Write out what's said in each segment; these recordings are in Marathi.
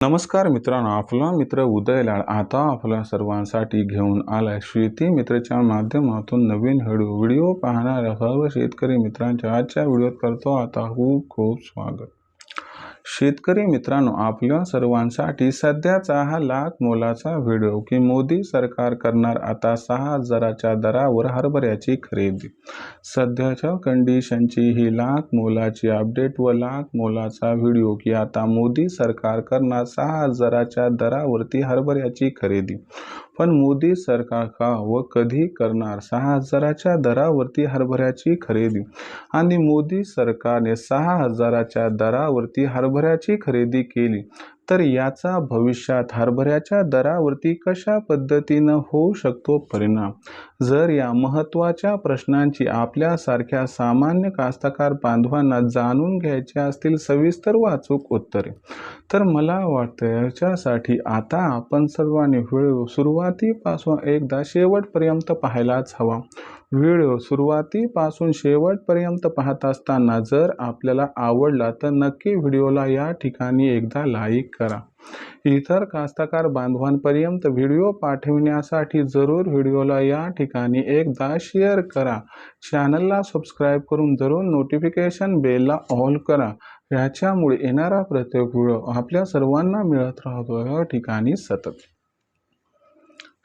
नमस्कार मित्रांनो आपला मित्र उदयलाल आता आपल्या सर्वांसाठी घेऊन आलाय शेती मित्रच्या माध्यमातून नवीन व्हिडिओ व्हिडिओ पाहणाऱ्या सर्व शेतकरी मित्रांच्या आजच्या व्हिडिओत करतो आता खूप खूप स्वागत. शेतकरी मित्रांनो आपल्या सर्वांसाठी सध्याचा हा लाख मोलाचा व्हिडिओ की मोदी सरकार करणार आता सहा हजाराच्या दरावर हरभऱ्याची खरेदी. सध्याच्या कंडिशनची ही लाख मोलाची अपडेट व लाख मोलाचा व्हिडिओ की आता मोदी सरकार करणार सहा हजाराच्या दरावरती हरभऱ्याची खरेदी. पण मोदी सरकार का व कधी करणार सहा हजाराच्या दरावरती हरभऱ्याची खरेदी? आणि मोदी सरकारने सहा हजाराच्या दरावरती हरभऱ्याची खरेदी केली. तर याचा भविष्यात हरभऱ्याच्या दरावरती कशा पद्धतीनं होऊ शकतो परिणाम? जर या महत्त्वाच्या प्रश्नांची आपल्यासारख्या सामान्य कास्तकार बांधवांना जाणून घ्यायची असतील सविस्तर वाचूक उत्तरे. तर मला वाटतं याच्यासाठी आता आपण सर्वांनी वेळ सुरुवातीपासून एकदा शेवटपर्यंत पाहायलाच हवा. व्हिडिओ सुरुवातीपासून शेवटपर्यंत पाहत असताना जर आपल्याला आवडला तर नक्की व्हिडिओला या ठिकाणी एकदा लाईक करा. इतर कास्तकार बांधवांपर्यंत व्हिडिओ पाठविण्यासाठी जरूर व्हिडिओला या ठिकाणी एकदा शेअर करा. चॅनलला सबस्क्राईब करून जरूर नोटिफिकेशन बेलला ऑल करा. याच्यामुळे येणारा प्रत्येक व्हिडिओ आपल्या सर्वांना मिळत राहतो. या ठिकाणी सतत.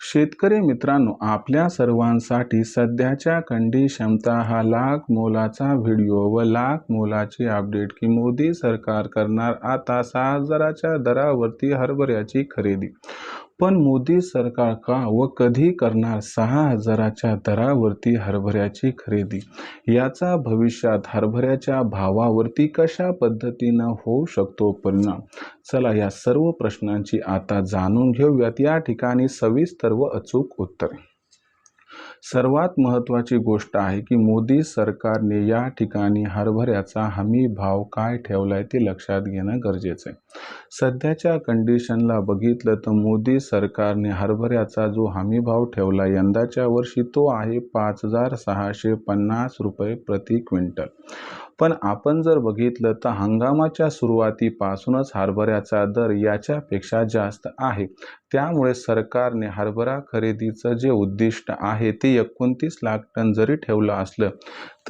शेतकरी मित्रांनो आपल्या सर्वांसाठी सध्याच्या कंडिशनचा हा लाख मोलाचा व्हिडिओ व लाख मोलाची अपडेट की मोदी सरकार करणार आता सहा हजाराच्या दरावरती हरभऱ्याची खरेदी. पण मोदी सरकार का व कधी करणार सहा हजाराच्या दरावरती हरभऱ्याची खरेदी? याचा भविष्यात हरभऱ्याच्या भावावरती कशा पद्धतीनं होऊ शकतो परिणाम? चला या सर्व प्रश्नांची आता जाणून घेऊयात. या ठिकाणी सविस्तर व अचूक उत्तरे. सर्वात महत्त्वाची गोष्ट आहे की मोदी सरकारने या ठिकाणी हरभऱ्याचा हमी भाव काय ठेवलाय ते लक्षात घेणं गरजेचं आहे. सध्याच्या कंडिशनला बघितलं तर मोदी सरकारने हरभऱ्याचा जो हमी भाव ठेवला यंदाच्या वर्षी तो आहे पाच हजार सहाशे पन्नास रुपये प्रति क्विंटल. पण आपण जर बघितलं तर हंगामाच्या सुरुवातीपासूनच हरभऱ्याचा दर याच्यापेक्षा जास्त आहे. त्यामुळे सरकारने हरभरा खरेदीचं जे उद्दिष्ट आहे ते एकोणतीस लाख टन जरी ठेवलं असलं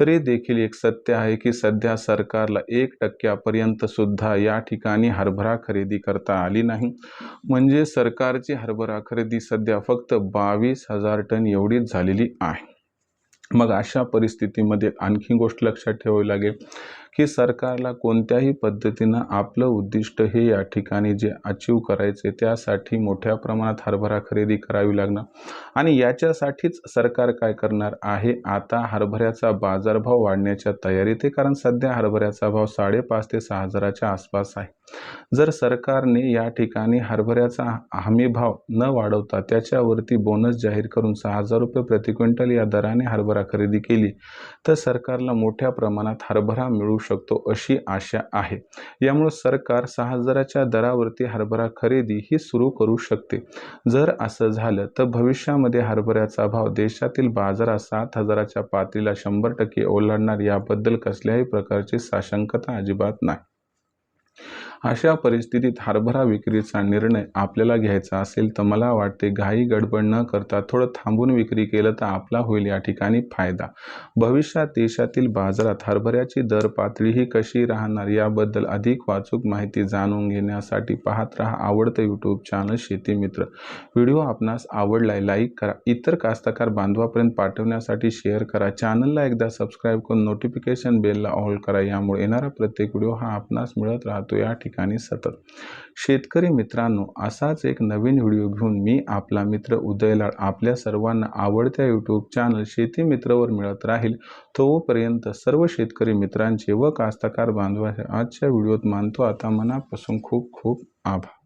तरी देखील एक सत्य आहे की सध्या सरकारला एक टक्क्यापर्यंत सुद्धा या ठिकाणी हरभरा खरेदी करता आली नाही. म्हणजे सरकारची हरभरा खरेदी सध्या फक्त बावीस हजार टन एवढीच झालेली आहे. मग अशा परिस्थितीमध्ये आणखी गोष्ट लक्षात ठेवावी लागेल. की सरकारला कोणत्याही पद्धतीनं आपलं उद्दिष्ट हे या ठिकाणी जे अचीव करायचे त्यासाठी मोठ्या प्रमाणात हरभरा खरेदी करावी लागणार आणि याच्यासाठीच सरकार काय करणार आहे? आता हरभऱ्याचा बाजारभाव वाढण्याच्या तयारीत आहे कारण सध्या हरभऱ्याचा भाव साडेपाच ते सहा हजाराच्या आसपास आहे. जर सरकारने या ठिकाणी हरभऱ्याचा हमी भाव न वाढवता त्याच्यावरती बोनस जाहीर करून सहा हजार रुपये प्रति क्विंटल या दराने हरभरा खरेदी केली तर सरकारला मोठ्या प्रमाणात हरभरा मिळू शकतो अशी आशा आहे. यामुळे सरकार सहा हजाराच्या दरावरती हरभरा खरेदी ही सुरू करू शकते. जर असं झालं तर भविष्यामध्ये हरभऱ्याचा भाव देशातील बाजारात सात हजाराच्या पातळीला शंभर टक्के ओलांडणार याबद्दल कसल्याही प्रकारची साशंकता अजिबात नाही. अशा परिस्थितीत हरभरा विक्रीचा निर्णय आपल्याला घ्यायचा असेल तर मला वाटते घाई गडबड न करता थोडं थांबून विक्री केलं तर आपला होईल या ठिकाणी फायदा. भविष्यात देशातील बाजारात हरभऱ्याची दर पातळी ही कशी राहणार याबद्दल अधिक वाचूक माहिती जाणून घेण्यासाठी पाहत राहा आवडतं यूट्यूब चॅनल शेती मित्र. व्हिडिओ आपणास आवडलाय लाईक करा. इतर कास्तकार बांधवापर्यंत पाठवण्यासाठी शेअर करा. चॅनलला एकदा सबस्क्राईब करून नोटिफिकेशन बेलला ऑल करा. यामुळे येणारा प्रत्येक व्हिडिओ हा आपणास मिळत राहतो. या ठिकाणी सतत. शेतकरी मित्रांनो असाच एक नवीन व्हिडिओ घेऊन मी आपला मित्र उदयलाड आपल्या सर्वांना आवडत्या यूट्यूब चॅनल शेती मित्रवर मिळत राहील. तोपर्यंत सर्व शेतकरी मित्रांचे व कास्तकार बांधवाचे आजच्या व्हिडिओत मानतो. आता मनापासून खूप खूप आभार.